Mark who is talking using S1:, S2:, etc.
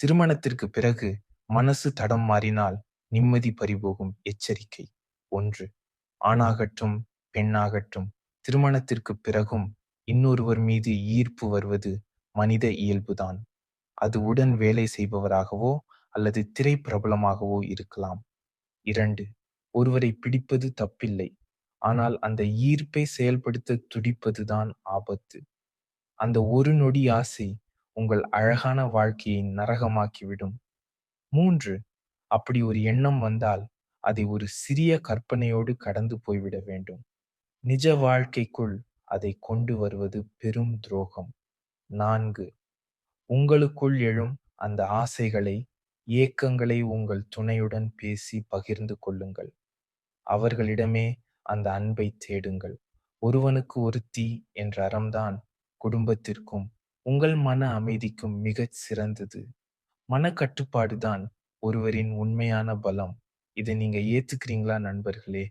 S1: திருமணத்திற்கு பிறகு மனசு தடம் மாறினால் நிம்மதி பறிபோகும் எச்சரிக்கை ஒன்று. ஆணாகட்டும் பெண்ணாகட்டும் திருமணத்திற்கு பிறகும் இன்னொருவர் மீது ஈர்ப்பு வருவது மனித இயல்புதான். அது உடன் வேலை செய்பவராகவோ அல்லது திரை பிரபலமாகவோ இருக்கலாம். இரண்டு ஒருவரை பிடிப்பது தப்பில்லை. ஆனால் அந்த ஈர்ப்பை செயல்படுத்த துடிப்பதுதான் ஆபத்து. அந்த ஒரு நொடி ஆசை உங்கள் அழகான வாழ்க்கையை நரகமாக்கிவிடும். மூன்று அப்படி ஒரு எண்ணம் வந்தால் அதை ஒரு சிறிய கற்பனையோடு கடந்து போய்விட வேண்டும். நிஜ வாழ்க்கைக்குள் அதை கொண்டு வருவது பெரும் துரோகம். நான்கு உங்களுக்குள் எழும் அந்த ஆசைகளை ஏக்கங்களை உங்கள் துணையுடன் பேசி பகிர்ந்து கொள்ளுங்கள். அவர்களிடமே அந்த அன்பை தேடுங்கள். ஒருவனுக்கு ஒருத்தி என்ற அறம்தான் குடும்பத்திற்கும் உங்கள் மன அமைதிக்கும் மிகச் சிறந்தது. மனக்கட்டுப்பாடு தான் ஒருவரின் உண்மையான பலம். இதை நீங்க ஏத்துக்கிறீங்களா நண்பர்களே?